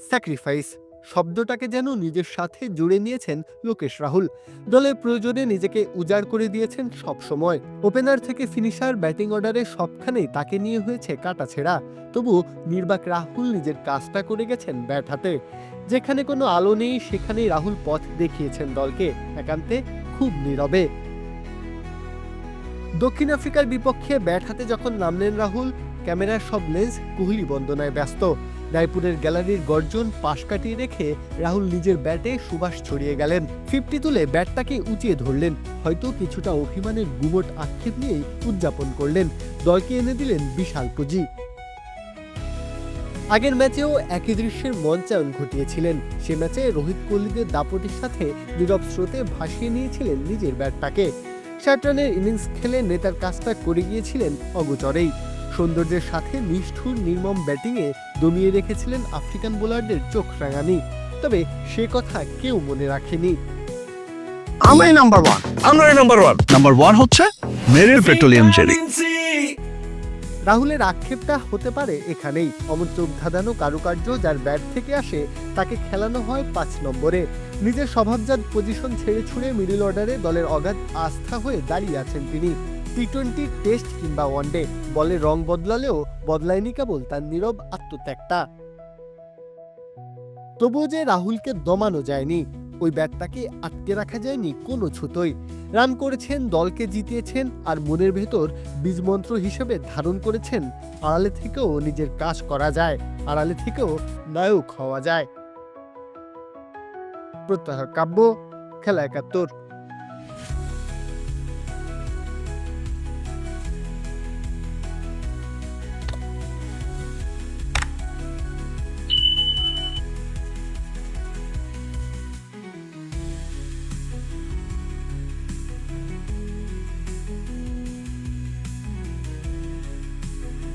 Sacrifice শব্দটাকে যেন নিজের সাথে জুড়ে নিয়েছেন লোকেশ রাহুল। দলের প্রয়োজনে নিজেকে উজাড় করে দিয়েছেন সব সময় ওপেনার থেকে ফিনিশার, ব্যাটিং অর্ডারে সবখানেই তাকে নিয়ে হয়েছে কাটাছেড়া। তবু নির্বাক রাহুল নিজের কাজটা করে গেছেন ব্যাট হাতে। যেখানে কোনো আলো নেই, সেখানেই রাহুল পথ দেখিয়েছেন দলকে একান্তে খুব নীরবে। দক্ষিণ আফ্রিকার বিপক্ষে ব্যাট হাতে যখন নামলেন রাহুল ক্যামেরার সব লেন্স কোহলি বন্দনায় ব্যস্ত। রায়পুরের গ্যালারির গর্জন পাশ কাটিয়ে রেখে রাহুল নিজের ব্যাটে সুবাস ছড়িয়ে গেলেন। ফিফটি তুলে ব্যাটটাকে উঁচিয়ে ধরলেন। হয়তো কিছুটা অভিমানের গুমট আক্ষেপ নিয়েই উদযাপন করলেন। দলকে এনে দিলেন বিশাল পুঁজি। আগের ম্যাচেও একই দৃশ্যের মঞ্চায়ন ঘটিয়েছিলেন। সে ম্যাচে রোহিত কোহলিদের দাপটের সাথে নীরব স্রোতে ভাসিয়ে নিয়েছিলেন নিজের ব্যাটটাকে। ষাট রানের ইনিংস খেলে নেতার কাজটা করে গিয়েছিলেন অগোচরেই। সৌন্দর্যের সাথে নিষ্ঠুর নির্মম ব্যাটিংয়ে দমিয়ে রেখেছিলেন আফ্রিকান বোলারদের চোখ রাঙানি। তবে সে কথা কেউ মনে রাখেনি। আমরাই নাম্বার ওয়ান আমরাই নাম্বার ওয়ান নাম্বার ওয়ান হচ্ছে মেরিল পেট্রোলিয়াম জেলি রাহুলের আক্ষেপটা হতে পারে এখানেই। অমন চোখ ধাঁধানো কারুকার্য যার ব্যাট থেকে আসে তাকে খেলানো হয় পাঁচ নম্বরে। নিজের স্বভাবজাত পজিশন ছেড়ে ছুড়ে মিডল অর্ডারে দলের অগাধ আস্থা হয়ে দাঁড়িয়ে আছেন তিনি। টি টোয়েন্টি টেস্ট কিংবা ওয়ানডে বলে রং বদলালেও বদলায়নি কেবল তার নীরব আত্মত্যাগটা। তবুও যে রাহুলকে দমানো যায়নি, ওই ব্যাটটাকে আটকে রাখা যায়নি কোনো ছুতোই। রান করেছেন, দলকে জিতিয়েছেন আর মনের ভেতর বীজমন্ত্র হিসেবে ধারণ করেছেন, আড়ালে থেকেও নিজের কাজ করা যায়, আড়ালে থেকেও নায়ক হওয়া যায়। প্রত্যাহার কাব্য, খেলা একাত্তর।